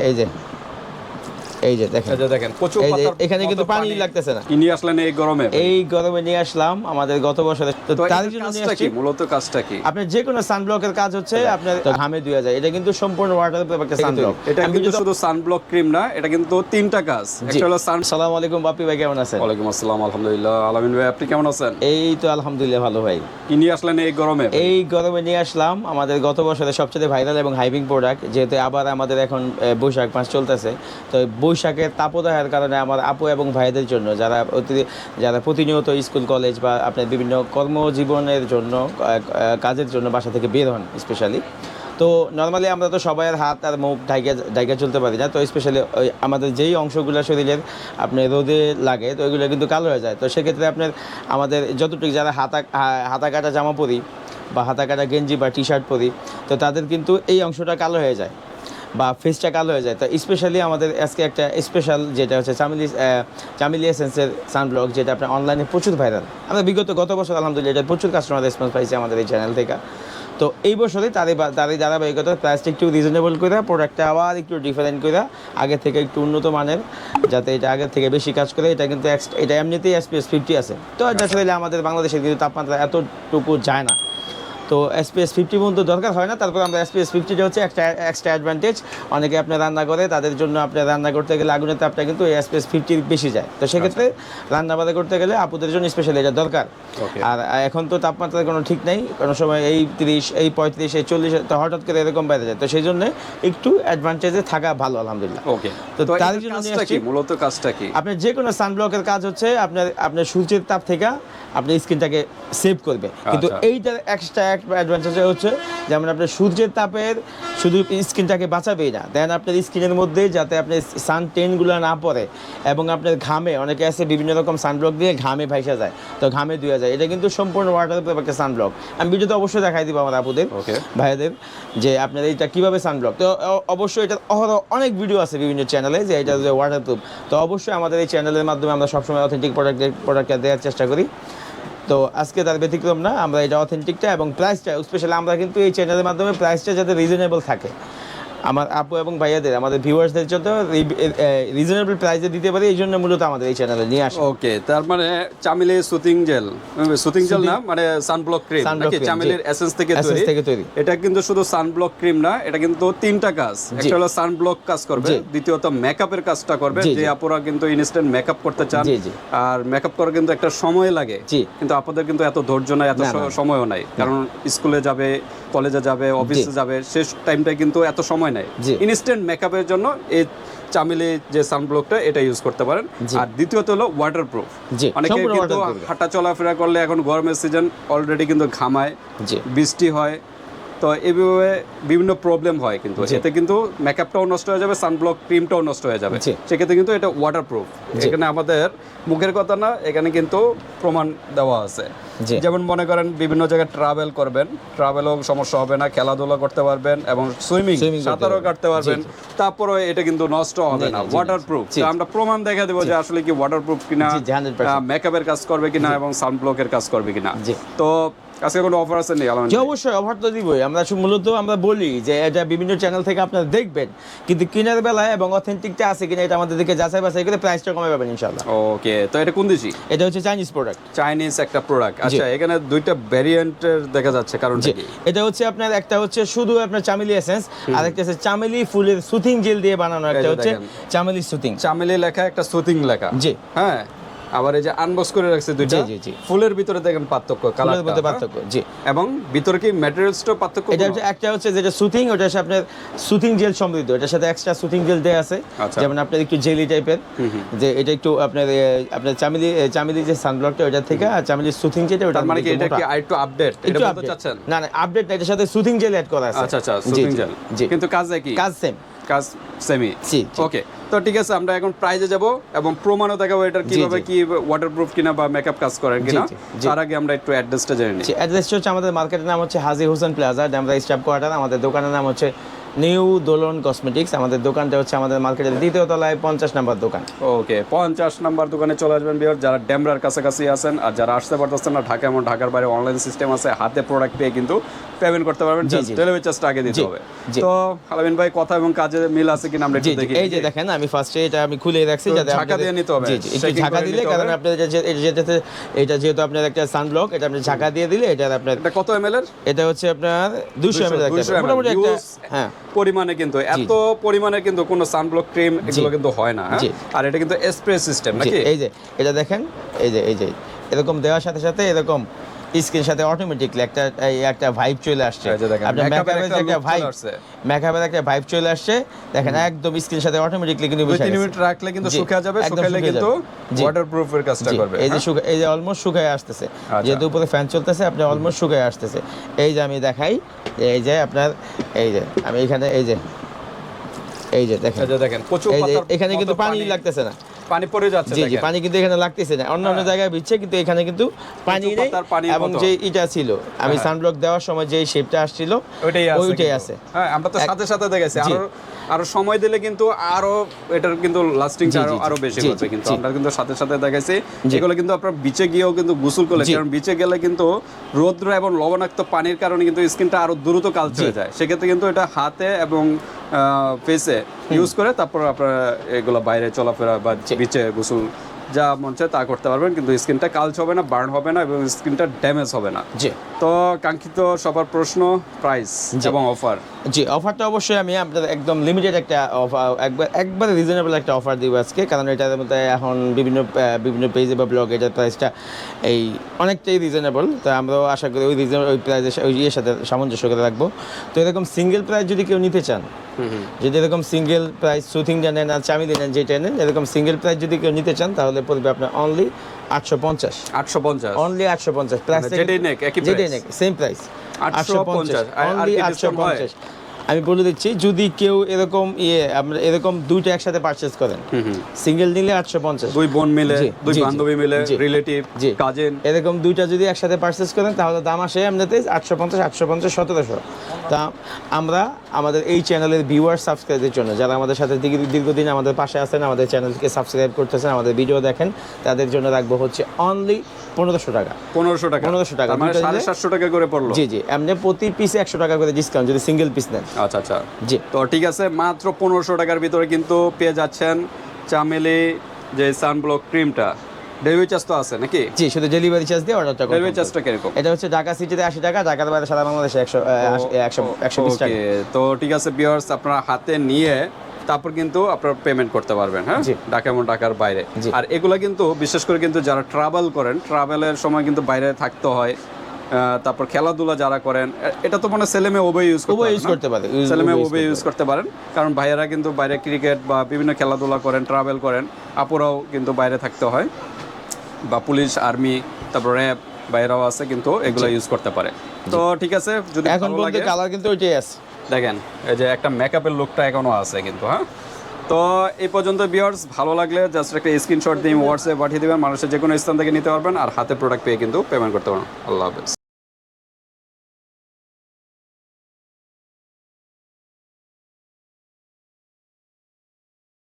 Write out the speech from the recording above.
এই যে এই যে দেখেন। এই যে দেখেন এখানে কিন্তু পানি লাগতেছে না। নিয়ে আসলেন এই গরমে এই গরমে নিয়ে আসলাম আমাদের গত বছরে তো তার জন্য নিয়ে আসছি। মূলত কাজটা কি? আপনার যে কোনো সানব্লকের কাজ হচ্ছে আপনার ঘামে ধুয়ে যায় এটা কিন্তু সম্পূর্ণ ওয়াটার প্রুফ একটা সানব্লক এটা কিন্তু শুধু সানব্লক ক্রিম না এটা কিন্তু তিনটা কাজ। একটা হলো সান সালাম আলাইকুম বাপি ভাই কেমন আছেন? ওয়ালাইকুম আসসালাম আলহামদুলিল্লাহ। আলামিন ভাই আপনি কেমন আছেন? এই তো আলহামদুলিল্লাহ ভালো ভাই। কি নিয়ে আসলেন এই গরমে এই গরমে নিয়ে আসলাম আমাদের গত বছরের সবচেয়ে ভাইরাল এবং হাইপিং প্রোডাক্ট যেহেতু আবার আমাদের এখন বৈশাখ মাস চলতেছে। তো বৈশাখের তাপদাহের কারণে আমার আপু এবং ভাইদের জন্য যারা যারা প্রতিনিয়ত স্কুল, কলেজ বা আপনার বিভিন্ন কর্মজীবনের জন্য কাজের জন্য বাসা থেকে বের হন স্পেশালি তো নর্মালি আমরা তো সবাইয়ের হাত আর মুখ ঢাইকা ঢাইকা চলতে পারি না। তো স্পেশালি ওই আমাদের যেই অংশগুলো শরীরের আপনার রোদে লাগে, তো ওইগুলো কিন্তু কালো হয়ে যায়। তো সেক্ষেত্রে আপনার আমাদের যতটুকু যারা হাতা হাতা কাটা জামা পরি বা হাতা কাটা গেঞ্জি বা টি শার্ট পরি, তো তাদের কিন্তু এই অংশটা কালো হয়ে যায়। বা ফেসটা কালো হয়ে যায়। তো স্পেশালি আমাদের আজকে একটা স্পেশাল যেটা হচ্ছে চামিলি চামিলি এসেন্সের সানব্লক যেটা আপনার অনলাইনে প্রচুর ভাইরাল আমরা বিগত গত বছর আলহামদুলিল্লাহ এটা প্রচুর কাস্টমার রেসপন্স পাইছি আমাদের এই চ্যানেল থেকে। তো এই বছরে তাদের তারই ধারাবাহিকতা প্রাইসটা একটু রিজনেবল করে প্রোডাক্টটা আবার একটু ডিফারেন্ট করে আগে থেকে একটু উন্নত মানের, যাতে এটা আগের থেকে বেশি কাজ করে, এটা কিন্তু এটা এমনিতেই এসপিএস ফিফটি আছে। তো ন্যাচারালি আমাদের বাংলাদেশের কিন্তু তাপমাত্রা এতটুকু যায় না। তো এসপিএস ফিফটি পর্যন্ত দরকার হয় না। তারপর আমরা এসপিএস ফিফটিটা হচ্ছে একটা এক্সট্রা অ্যাডভান্টেজ অনেকে আপনার রান্না করে তাদের জন্য আপনার রান্না করতে গেলে আগুনের তাপটা কিন্তু এসপিএস ফিফটির বেশি যায়। তো সেক্ষেত্রে রান্না বান্না করতে গেলে আপুদের জন্য স্পেশালি এটা দরকার। আর এখন তো তাপমাত্রার কোনো ঠিক নেই। কোনো সময় এই তিরিশ এই পঁয়ত্রিশ এই চল্লিশ তো হঠাৎ করে এরকম বাইরে যায়। তো সেই জন্য একটু অ্যাডভান্টেজে থাকা ভালো আলহামদুলিল্লাহ। ওকে তো তার জন্য মূলত কাজটা কি? আপনার যে কোনো সানব্লকের কাজ হচ্ছে আপনার আপনার সূর্যের তাপ থেকে আপনার স্কিনটাকে সেভ করবে। কিন্তু আচ্ছা। এইটার এক্সট্রা অ্যাডভান্টেজ হচ্ছে যেমন আপনার সূর্যের তাপের শুধু স্কিনটাকে বাঁচাবেই না দেন আপনার স্কিনের মধ্যে যাতে আপনার সান টেনগুলো না পড়ে এবং আপনার ঘামে অনেকে আছে বিভিন্ন রকম সানব্লক দিয়ে ঘামে ভাইসা যায় তো ঘামে ধুয়ে যায় এটা কিন্তু সম্পূর্ণ ওয়াটার একটা সানব্লক আমি ভিডিওতে অবশ্যই দেখাই দিব আমার আপুদের. ভাইয়াদের যে আপনার এইটা কীভাবে সানব্লক তো অবশ্যই এটা অহরহ অনেক ভিডিও আছে বিভিন্ন চ্যানেলে যে এটা যে ওয়াটারপ্রুফ তো অবশ্যই আমাদের এই চ্যানেলের মাধ্যমে আমরা সবসময় অথেন্টিক প্রোডাক্ট প্রোডাক্টটা দেওয়ার চেষ্টা করি। তো আজকে তার ব্যতিক্রম না, আমরা এটা অথেন্টিকটা এবং প্রাইসটা স্পেশালি আমরা কিন্তু এই চ্যানেলের মাধ্যমে প্রাইসটা যাতে রিজনেবল থাকে। আমার আপু এবং ভাইয়াদের আমাদের ভিউয়ার্সদের জন্য রিজনেবল প্রাইসে দিতে পারি এই জন্য মূলত আমাদের এই চ্যানেলে নিয়ে আসা। ওকে তার মানে চামিলে সুতিং জেল সুতিং জেল না মানে সানব্লক ক্রিম নাকি চামিলের এসেন্স থেকে তৈরি? থেকে তৈরি। এটা কিন্তু শুধু সানব্লক ক্রিম না এটা কিন্তু তিনটা কাজ। একটা হলো সানব্লক কাজ করবে দ্বিতীয়ত মেকআপের কাজটা করবে যে আপুরা কিন্তু ইনস্ট্যান্ট মেকআপ করতে চান। আর মেকআপ করা কিন্তু একটা সময় লাগে। কিন্তু আপনাদের কিন্তু এত ধৈর্য নাই এত সময়ও নাই। কারণ স্কুলে যাবে কলেজে যাবে অফিসে যাবে শেষ টাইমটা কিন্তু এত সময় নাই। নেয় ইনস্ট্যান্ট মেকআপের জন্য এই চামেলি যে সানব্লকটা এটা ইউজ করতে পারেন। আর দ্বিতীয়ত হলো ওয়াটার প্রুফ অনেকে কিন্তু হাঁটা চলাফেরা করলে এখন গরমের সিজন অলরেডি কিন্তু ঘামায় বৃষ্টি হয় তো এইভাবে বিভিন্ন প্রবলেম হয় কিন্তু। এতে কিন্তু মেকআপটাও নষ্ট হয়ে যাবে সানব্লক ক্রিমটাও নষ্ট হয়ে যাবে। সেক্ষেত্রে কিন্তু এটা ওয়াটারপ্রুফ। এখানে আমাদের মুখের কথা না এখানে কিন্তু প্রমাণ দেওয়া আছে। যেমন মনে করেন বিভিন্ন জায়গায় ট্রাভেল করবেন ট্রাভেলও সমস্যা হবে না খেলাধুলা করতে পারবেন এবং সুইমিং সাঁতারও কাটতে পারবেন। তারপরে এটা কিন্তু নষ্ট হবে না ওয়াটারপ্রুফ আমরা প্রমাণ দেখা দেবো যে আসলে কি ওয়াটারপ্রুফ কিনা জি, জি, 100% মেকআপের কাজ করবে কিনা এবং সানব্লকের কাজ করবে কিনা। তো আজকে কোনো অফার আছে নেই আলম যে অবশ্যই অফার তো দিবই। আমরা মূলত আমরা বলি যে এটা বিভিন্ন চ্যানেল থেকে আপনারা দেখবেন। কিন্তু কেনার বেলায় এবং অথেন্টিকটা আছে কিনা এটা আমাদের দিকে যাচাই বাছাই করে প্রাইসটা কমে পাবেন ইনশাল্লাহ ওকে তো এটা কোন দেশি? এটা হচ্ছে চাইনিজ প্রোডাক্ট চাইনিজ একটা প্রোডাক্ট আচ্ছা এখানে দুইটা ভ্যারিয়েন্টের দেখা যাচ্ছে কারণটা কি? এটা হচ্ছে আপনার একটা হচ্ছে শুধু আপনার চামেলি এসেন্স আর একটা হচ্ছে চামেলি ফুলের সুথিং জেল দিয়ে বানানো একটা হচ্ছে চামেলি সুথিং চামেলি লেখা একটা সুতিং লেখা। জি। হ্যাঁ? আবার এই যে আনবক্স করে রাখছে দুইটা জি, জি। ফুলের ভিতরে দেখেন পার্থক্য কালার মধ্যে পার্থক্য জি। এবং ভিতরে কি ম্যাটেরিয়ালসটা পার্থক্য এটা হচ্ছে একটা হচ্ছে যেটা সুথিং ওটা হচ্ছে আপনার সুথিং জেল সমৃদ্ধ এটার সাথে এক্সট্রা সুথিং জেল দেওয়া আছে। আচ্ছা। যেমন আপনার একটু জেলি টাইপের যে এটা একটু আপনার আপনার চামেলি চামেলি যে সানব্লকটা ওটা থেকে আর চামেলি সুথিং যেটা ওটা মানে কি এটা কি আরেকটু আপডেট এটা বলতে চাচ্ছেন? না না আপডেট না এটার সাথে সুথিং জেল অ্যাড করা আছে। আচ্ছা আচ্ছা জি, জেল জি। কিন্তু কাজ একই কাজ সেম কাজ সেমি। ওকে তো ঠিক আছে আমরা এখন প্রাইজে যাব এবং প্রমাণও দেখাবো এটার কীভাবে। কি ওয়াটারপ্রুফ কিনা বা মেকআপ কাজ করেন কিনা। তার আগে আমরা একটু অ্যাড্রেসটা জেনে নিই অ্যাড্রেসটা হচ্ছে আমাদের মার্কেটের নাম হচ্ছে Haji Hossain plaza Demra staff quarter আমাদের দোকানের নাম হচ্ছে নিউ দোলন কসমেটিক্স আমাদের দোকানটা হচ্ছে আমাদের মার্কেটের দ্বিতীয় তলায় পঞ্চাশ নাম্বার দোকান। ওকে পঞ্চাশ নাম্বার দোকানে চলে আসবেন বিয়ার যারা ড্যামরার কাছাকাছি আছেন আর যারা আসতে পারতেছেন না ঢাকা এবং ঢাকার বাইরে অনলাইন সিস্টেম আছে হাতে প্রোডাক্ট পেয়ে কিন্তু পেমেন্ট করতে পারবেন। ডেলিভারি চার্জটা আগে দিতে হবে। তো আলামিন ভাই কথা এবং কাজে মিল আছে কিনা আমরা একটু দেখি। এই যে দেখেন আমি ফার্স্টে এটা আমি খুলে রাখছি যাতে ঝাঁকা দিয়ে নিতে হবে, একটু shaking দিলে কারণ আপনাদের যেটাতে এটা যেহেতু আপনার একটা সানব্লক এটা আপনি ঝাঁকা দিয়ে দিলে এটা আপনার এটা কত এম এর? এটা হচ্ছে আপনার দুশো এম এল 200 ml মোটামুটি একটা হ্যাঁ। পরিমাণে কিন্তু এত পরিমাণে কিন্তু কোনো সানব্লক ক্রিম এগুলো কিন্তু হয় না হ্যাঁ? আর এটা কিন্তু স্প্রে সিস্টেম নাকি? এই যে এটা দেখেন এই যে এই যে এরকম দেওয়ার সাথে সাথে এরকম স্ক্রিন সাথে অটোমেটিকলি একটা একটা ভাইব চলে আসছে। আপনার মেকআপের একটা ভাইব। মেকআপের একটা ভাইব চলে আসছে। দেখেন একদম স্ক্রিন সাথে অটোমেটিকলি কিন্তু গেছে। মিনিট রাখলে কিন্তু শুকিয়ে যাবে শুকাইলে কিন্তু যাবে। ওয়াটার এর কাজটা করবে। এই যে হ্যাঁ? এই যে অলমোস্ট শুকায় আসতেছে। যেহেতু উপরে ফ্যান চলতেছে আপনি অলমোস্ট শুকায় আসতেছে। এই যে আমি দেখাই এই যে আপনার এই যে আমি এখানে এই যে এই যে দেখেন। এই যে দেখেন এখানে কিন্তু পানি। লাগতেছে না। পানি পড়ে যাচ্ছে জি জি হ্যাঁ। পানি কিন্তু এখানে লাগতেছে না অন্য অন্য জায়গায় বিচ্ছে কিন্তু এখানে কিন্তু পানি নেই এবং যে ইটা ছিল আমি হ্যাঁ। সানব্লক দেওয়ার সময় যে শেপটা আসছিল ওইটাই আছে ওইটাই আছে হ্যাঁ আমরা তো সাথে সাথে দেখেছি। আরও আরও সময় দিলে কিন্তু আরও এটার কিন্তু লাস্টিং আরও। আরও বেশি হবে কিন্তু। আমরা কিন্তু সাথে সাথে দেখাইছি। জি। এগুলো কিন্তু আপনার বিচে গিয়েও কিন্তু গোসল করলে কারণ বিচে গেলে কিন্তু রৌদ্র এবং লবণাক্ত পানির কারণে কিন্তু স্কিনটা আরও দ্রুত কালচে হয়ে যায়। সেক্ষেত্রে কিন্তু এটা হাতে এবং ফেসে ইউজ করে তারপর আপনারা এগুলো বাইরে চলাফেরা বা বিচে গোসল যা মন চায় তা করতে পারবেন। কিন্তু স্কিনটা কালচ হবে না বার্ন হবে না এবং স্কিনটা ড্যামেজ হবে না। জি। তো কাঙ্ক্ষিত সবার প্রশ্ন প্রাইস। এবং অফার জি অফারটা অবশ্যই আমি আপনাদের একদম লিমিটেড একটা অফার একবার একবারে রিজনেবল একটা অফার দিব আজকে কারণ এটার মধ্যে এখন বিভিন্ন বিভিন্ন পেজে বা ব্লগে এটার প্রাইসটা এই অনেকটাই রিজনেবল তো আমরাও আশা করি ওই রিজনেবল ওই প্রাইসের ওই ইয়ের সাথে সামঞ্জস্য করে রাখব। তো এরকম সিঙ্গেল প্রাইস যদি কেউ নিতে চান যদি এরকম সিঙ্গেল প্রাইস সুথিংটা নেন আর চামিলি নেন যেটা নেন এরকম সিঙ্গেল প্রাইস যদি কেউ নিতে চান তাহলে পড়বে আপনার only 850 850 only 850 plastic JD neck একই price JD neck same 850 only 850 আমি বলে দিচ্ছি যদি কেউ এরকম ইয়ে আমরা এরকম দুইটা একসাথে পারচেস করেন সিঙ্গেল নিলে আটশো পঞ্চাশ। দুই বোন মিলে দুই বান্ধবী মিলে রিলেটিভ জি। কাজিন এরকম দুইটা যদি একসাথে পারচেস করেন তাহলে দাম আসে এমনিতে আটশো পঞ্চাশ আটশো পঞ্চাশ সতেরোশো। তা আমরা আমাদের এই চ্যানেলের ভিউয়ার সাবস্ক্রাইবের জন্য যারা আমাদের সাথে দীর্ঘ- দীর্ঘদিন আমাদের পাশে আছেন আমাদের চ্যানেলকে সাবস্ক্রাইব করতেছেন আমাদের ভিডিও দেখেন তাদের জন্য রাখব হচ্ছে অনলি পনেরোশো টাকা। পনেরোশো টাকা। পনেরোশো টাকা, মানে সাড়ে সাতশো টাকা করে পড়ল। জি জি এমনি প্রতি পিসে একশো টাকা করে ডিসকাউন্ট যদি সিঙ্গেল পিস নেন। আচ্ছা আচ্ছা। জি। তো ঠিক আছে মাত্র পনেরোশো টাকার ভিতরে কিন্তু পেয়ে যাচ্ছেন চামেলি যে সানব্লক ক্রিমটা ডেলিভারি চার্জ তো আছে নাকি? জি শুধু ডেলিভারি চার্জ দিয়ে অর্ডারটা করতে ডেলিভারি চার্জটা কীরকম? এটা হচ্ছে ঢাকা সিটিতে আশি টাকা ঢাকার বাইরে সারা বাংলাদেশে একশো একশো একশো বিশ টাকা। তো ঠিক আছে বিয়ার্স আপনারা হাতে নিয়ে তারপর কিন্তু আপনারা পেমেন্ট করতে পারবেন হ্যাঁ। ঢাকা এবং ঢাকার বাইরে। আর এগুলা কিন্তু বিশেষ করে কিন্তু যারা ট্রাভেল করেন ট্রাভেলের সময় কিন্তু বাইরে থাকতে হয়। তারপর খেলাধুলা যারা করেন এটা তো মানে ছেলে মেয়ে ওবে ইউজ উভয় ইউজ করতে পারে ছেলে মেয়ে উভয় ওবে ইউজ করতে পারেন। কারণ ভাইয়েরা কিন্তু বাইরে ক্রিকেট বা বিভিন্ন খেলাধুলা করেন ট্রাভেল করেন আপুরাও কিন্তু বাইরে থাকতে হয়। বা পুলিশ আর্মি তারপর র্যাব বাইরেও আছে কিন্তু এগুলো ইউজ করতে পারে। তো ঠিক আছে যদি এখন লাগে- কালার কিন্তু ওইটাই আছে। দেখেন এই যে একটা মেকআপের লুকটা এখনও আছে কিন্তু হ্যাঁ? তো এই পর্যন্ত বিয়ার্স ভালো লাগলে জাস্ট একটা স্ক্রিনশট দিয়ে হোয়াটসঅ্যাপ পাঠিয়ে দেবেন মানুষের যে কোনো স্থান থেকে নিতে পারবেন আর হাতে প্রোডাক্ট পেয়ে কিন্তু পেমেন্ট করতে পারবেন। আল্লাহ হাফেজ।